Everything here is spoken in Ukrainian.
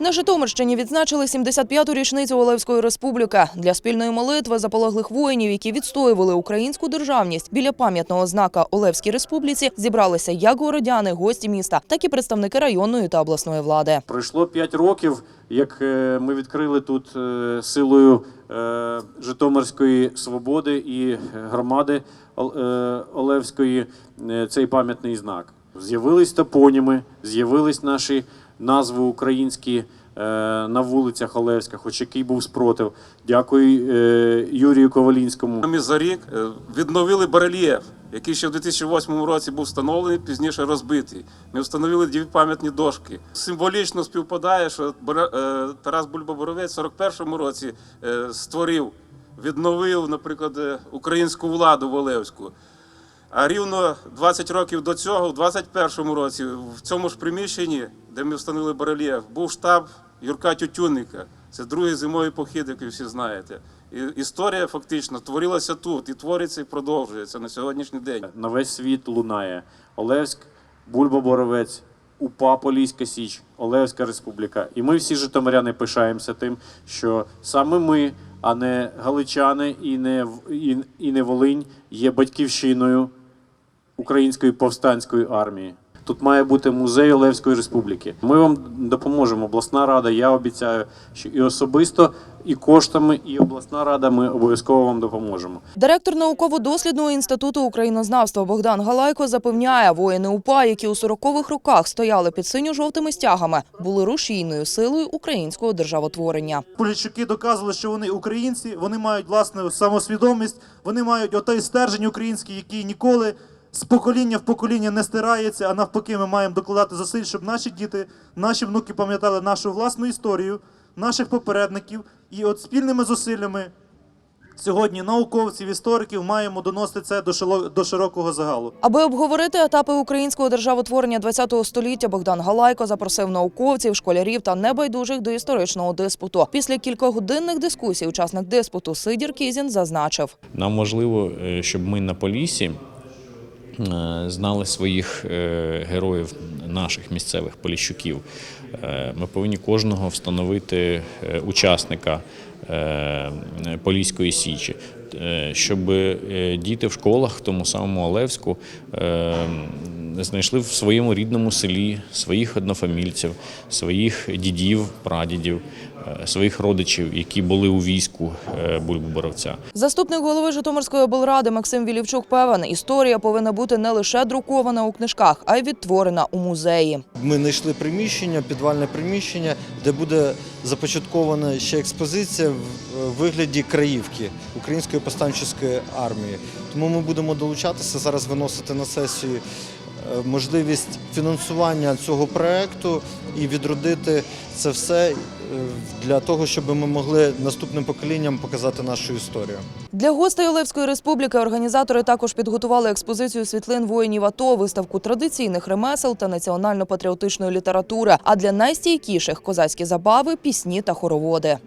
На Житомирщині відзначили 75-ту річницю Олевської республіки. Для спільної молитви заполеглих воїнів, які відстоювали українську державність біля пам'ятного знака Олевській республіці, зібралися як городяни, гості міста, так і представники районної та обласної влади. Пройшло 5 років, як е, ми відкрили тут е, силою е, Житомирської свободи і громади Ол- Олевської цей пам'ятний знак. З'явились топоніми, з'явились наші назви українські е, на вулицях Олевська, хоч який був спротив. Дякую е, Юрію Ковалінському. Ми за рік е, відновили барельєф, який ще в 2008 році був встановлений, пізніше розбитий. Ми встановили дві пам'ятні дошки. Символічно співпадає, що Тарас Бульба-Боровець в 41-му році створив, відновив, наприклад, українську владу в Олевську. А рівно 20 років до цього, в 21-му році, в цьому ж приміщенні, де ми встановили барельєф, був штаб Юрка Тютюнника. Це другий зимовий похід, як ви всі знаєте. І історія фактично творилася тут, і твориться, і продовжується на сьогоднішній день. на весь світ лунає. Олевськ, Бульба Боровець, УПА Поліська Січ, Олевська Республіка. І ми всі житомиряни пишаємося тим, що саме ми, а не галичани і не, і, і не Волинь, є батьківщиною Української повстанської армії. Тут має бути музей Олевської Республіки. Ми вам допоможемо. Обласна рада, я обіцяю, що і особисто, і коштами, і обласна рада ми обов'язково вам допоможемо. Директор науково-дослідного інституту українознавства Богдан Галайко запевняє, воїни УПА, які у 40-х роках стояли під синьо-жовтими стягами, були рушійною силою українського державотворення. Поліщуки доказували, що вони українці, вони мають власну самосвідомість, вони мають отой стержень український, який ніколи з покоління в покоління не стирається, а навпаки, ми маємо докладати зусиль, щоб наші діти, наші внуки пам'ятали нашу власну історію, наших попередників. І от спільними зусиллями сьогодні науковців, істориків маємо доносити це до шило- до широкого загалу. Аби обговорити етапи українського державотворення ХХ століття, Богдан Галайко запросив науковців, школярів та небайдужих до історичного диспуту. Після кількогодинних дискусій учасник диспуту Сидір Кізін зазначив. Нам важливо, е, щоб ми на Полісі знали своїх е, героїв, наших місцевих поліщуків. Е, Ми повинні кожного встановити е, учасника е, Поліської Січі, е, щоб е, діти в школах, в тому самому Олевську, е, знайшли в своєму рідному селі своїх однофамільців, своїх дідів, прадідів, е, своїх родичів, які були у війську е, Бульбу-Боровця. Заступник голови Житомирської облради Максим Вілівчук певен, історія повинна бути не лише друкована у книжках, а й відтворена у музеї. Ми знайшли приміщення, підвальне приміщення, де буде започаткована ще експозиція в е, вигляді краївки Української повстанчої армії. Тому ми будемо долучатися зараз, виносити на сесію можливість фінансування цього проекту і відродити це все е, для того, щоб ми могли наступним поколінням показати нашу історію. Для гостей Олевської республіки організатори також підготували експозицію світлин воїнів АТО, виставку традиційних ремесел та національно-патріотичної літератури. А для найстійкіших козацькі забави, пісні та хороводи.